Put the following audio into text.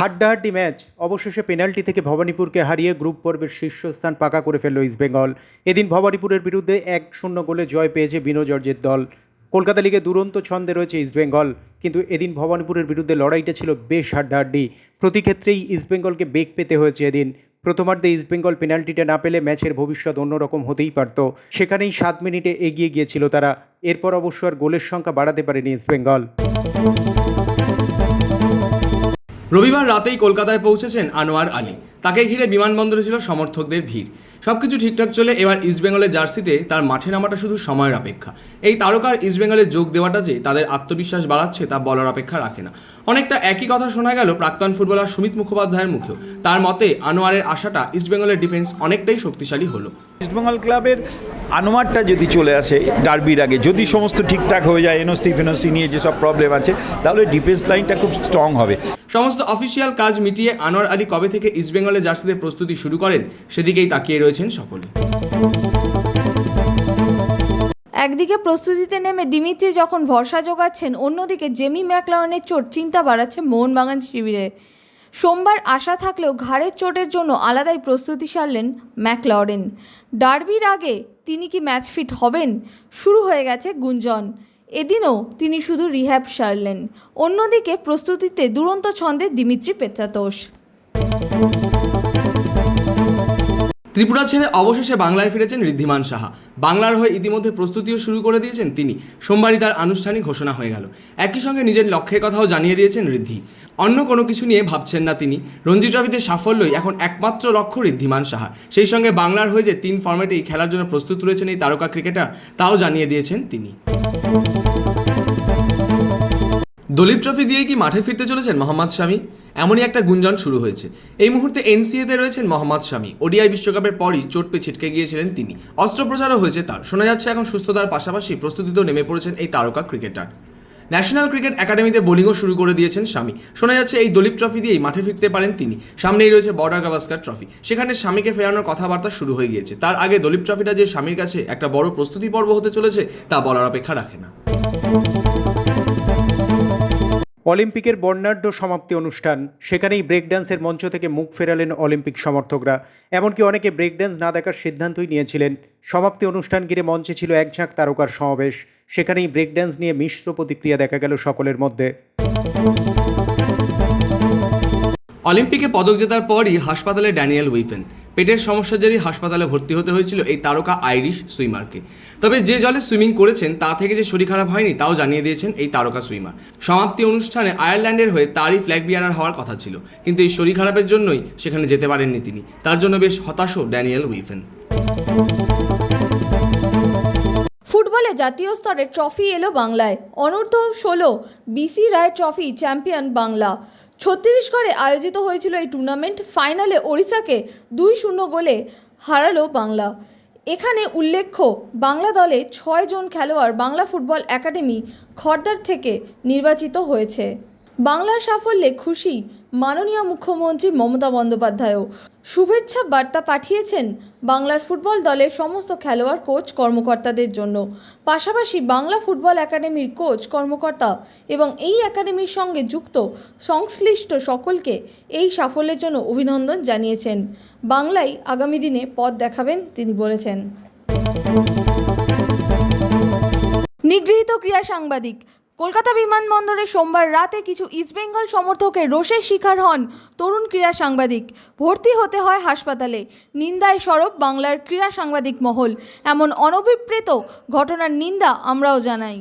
হাড্ডাহাড্ডি ম্যাচ। অবশেষে পেনাল্টি থেকে ভবানীপুরকে হারিয়ে গ্রুপ পর্বের শীর্ষস্থান পাকা করে ফেলল ইস্টবেঙ্গল এদিন ভবানীপুরের বিরুদ্ধে এক শূন্য গোলে জয় পেয়েছে বিনো জর্জের দল। কলকাতা লিগে দুরন্ত ছন্দে রয়েছে ইস্টবেঙ্গল কিন্তু এদিন ভবানীপুরের বিরুদ্ধে লড়াইটা ছিল বেশ হাড্ডাহাড্ডি। প্রতি ক্ষেত্রেই ইস্টবেঙ্গলকে বেগ পেতে হয়েছে এদিন। প্রথমার্ধে ইস্টবেঙ্গল পেনাল্টিটা না পেলে ম্যাচের ভবিষ্যৎ অন্যরকম হতেই পারত। সেখানেই সাত মিনিটে এগিয়ে গিয়েছিল তারা। এরপর অবশ্য আর গোলের সংখ্যা বাড়াতে পারেনি ইস্টবেঙ্গল রবিবার রাতেই কলকাতায় পৌঁছেছেন আনোয়ার আলী। তাকে ঘিরে বিমানবন্দরে ছিল সমর্থকদের ভিড়। সবকিছু ঠিকঠাক চলে এবার ইস্টবেঙ্গলের জার্সিতে তার মাঠে নামাটা শুধু সময়ের অপেক্ষা। এই তারকার ইস্টবেঙ্গলে যোগ দেওয়াটা যে তাদের আত্মবিশ্বাস বাড়াচ্ছে তা বলার অপেক্ষা রাখে না। অনেকটা একই কথা শোনা গেল প্রাক্তন ফুটবলার সুমিত মুখোপাধ্যায়ের মুখেও। তার মতে আনোয়ারের আশাটা ইস্টবেঙ্গলের ডিফেন্স অনেকটাই শক্তিশালী হলো। ইস্টবেঙ্গল ক্লাবের আনোয়ারটা যদি চলে আসে ডার্বির আগে যদি সমস্ত ঠিকঠাক হয়ে যায় এনওসি ফেনওসি নিয়ে যেসব প্রবলেম আছে তাহলে ডিফেন্স লাইনটা খুব স্ট্রং হবে। সমস্ত অফিসিয়াল কাজ মিটিয়ে আনোয়ার আলী কবে থেকে ইস্টবেঙ্গলের জার্সিতে প্রস্তুতি শুরু করেন, সেদিকেই তাকিয়ে রয়েছেন সকলে। একদিকে প্রস্তুতিতে নেমে দিমিত্রি যখন ভরসা জোগাচ্ছেন অন্যদিকে জেমি ম্যাকলারনের চোট চিন্তা বাড়াচ্ছে মোহনবাগান শিবিরে। সোমবার আশা থাকলেও ঘাড়ের চোটের জন্য আলাদাই প্রস্তুতি সারলেন ম্যাকলরেন। ডার্বির আগে তিনি কি ম্যাচ ফিট হবেন? শুরু হয়ে গেছে গুঞ্জন। এদিনও তিনি শুধু রিহ্যাব সারলেন। অন্যদিকে প্রস্তুতিতে দুরন্ত ছন্দে দিমিত্রি পেত্রাতোষ। ত্রিপুরা ছেড়ে অবশেষে বাংলায় ফিরেছেন ঋদ্ধিমান সাহা। বাংলার হয়ে ইতিমধ্যে প্রস্তুতিও শুরু করে দিয়েছেন তিনি। সোমবারই তার আনুষ্ঠানিক ঘোষণা হয়ে গেল। একই সঙ্গে নিজের লক্ষ্যের কথাও জানিয়ে দিয়েছেন ঋদ্ধি। অন্য কোনো কিছু নিয়ে ভাবছেন না তিনি। রঞ্জি ট্রফিতে সাফল্যই এখন একমাত্র লক্ষ্য ঋদ্ধিমান সাহা। সেই সঙ্গে বাংলার হয়ে যে তিন ফর্ম্যাটেই খেলার জন্য প্রস্তুত রয়েছেন এই তারকা ক্রিকেটার, তাও জানিয়ে দিয়েছেন তিনি। দলীপ ট্রফি দিয়ে কি মাঠে ফিরতে চলেছেন মোহাম্মদ শামি? এমনই একটা গুঞ্জন শুরু হয়েছে। এই মুহূর্তে এনসিএতে রয়েছেন মোহাম্মদ শামি। ওডিআই বিশ্বকাপের পরই চোট পেয়ে ছিটকে গিয়েছিলেন তিনি। অস্ত্রোপচারও হয়েছে তার। শোনা যাচ্ছে এখন সুস্থতার পাশাপাশি প্রস্তুতিতেও নেমে পড়েছেন এই তারকা ক্রিকেটার। ন্যাশনাল ক্রিকেট একাডেমিতে বোলিংও শুরু করে দিয়েছেন স্বামী শোনা যাচ্ছে এই দলীপ ট্রফি দিয়েই মাঠে ফিরতে পারেন তিনি। সামনেই রয়েছে বর্ডার গাভাস্কার ট্রফি। সেখানে স্বামীকে ফেরানোর কথাবার্তা শুরু হয়ে গিয়েছে। তার আগে দলীপ ট্রফিটা যে স্বামীর কাছে একটা বড় প্রস্তুতি পর্ব হতে চলেছে, তা বলার অপেক্ষা রাখে না। অলিম্পিকের বর্ণাঢ্য সমাপ্তি অনুষ্ঠান। সেখানেই ব্রেক ড্যান্সের মঞ্চ থেকে মুখ ফেরালেন অলিম্পিক সমর্থকরা। এমনকি অনেকে ব্রেক ড্যান্স না দেখার সিদ্ধান্তই নিয়েছিলেন। সমাপ্তি অনুষ্ঠান ঘিরে মঞ্চে ছিল এক ঝাঁক তারকার সমাবেশ। সেখানেই ব্রেক ড্যান্স নিয়ে মিশ্র প্রতিক্রিয়া দেখা গেল সকলের মধ্যে। অলিম্পিকে পদক জেতার পরই হাসপাতালে ড্যানিয়েল উইফেন। পেটের সমস্যার জেরেই হাসপাতালে ভর্তি হতে হয়েছিল, এই তারকা আইরিশ সুইমারকে। তবে যে জলে সুইমিং করেছেন, তা থেকে যে শরীর খারাপ হয়নি, তাও জানিয়ে দিয়েছেন এই তারকা সুইমার। সমাপ্তি অনুষ্ঠানে আয়ারল্যান্ডের হয়ে তারই ফ্ল্যাগ বিয়ারার হওয়ার কথা ছিল, কিন্তু এই শরীর খারাপের জন্যই সেখানে যেতে পারেননি তিনি। তার জন্য বেশ হতাশও ড্যানিয়েল উইফেন। ফুটবলে জাতীয় স্তরে ট্রফি এলো বাংলায়। অনূর্ধ্ব ষোলো, BC Roy trophy champion Bangla. ছত্তিশগড়ে আয়োজিত হয়েছিল এই টুর্নামেন্ট। ফাইনালে ওড়িশাকে দুই শূন্য গোলে হারালো বাংলা। এখানে উল্লেখ্য, বাংলা দলে ছয়জন খেলোয়াড় বাংলা ফুটবল একাডেমি খর্দার থেকে নির্বাচিত হয়েছে। বাংলার সাফল্যে খুশি মাননীয় মুখ্যমন্ত্রী মমতা বন্দ্যোপাধ্যায়ও। শুভেচ্ছা বার্তা পাঠিয়েছেন বাংলার ফুটবল দলের সমস্ত খেলোয়াড়, কোচ, কর্মকর্তাদের জন্য। পাশাপাশি বাংলা ফুটবল একাডেমির কোচ, কর্মকর্তা এবং এই একাডেমির সঙ্গে যুক্ত সংশ্লিষ্ট সকলকে এই সাফল্যের জন্য অভিনন্দন জানিয়েছেন। বাংলায় আগামী দিনে পথ দেখাবেন তিনি বলেছেন। নিগৃহীত ক্রীড়া সাংবাদিক কলকাতা বিমানবন্দরে সোমবার রাতে কিছু ইস্টবেঙ্গল সমর্থকের রোষের শিকার হন তরুণ ক্রীড়া সাংবাদিক। ভর্তি হতে হয় হাসপাতালে। নিন্দায় সরব বাংলার ক্রীড়া সাংবাদিক মহল। এমন অনভিপ্রেত ঘটনার নিন্দা আমরাও জানাই।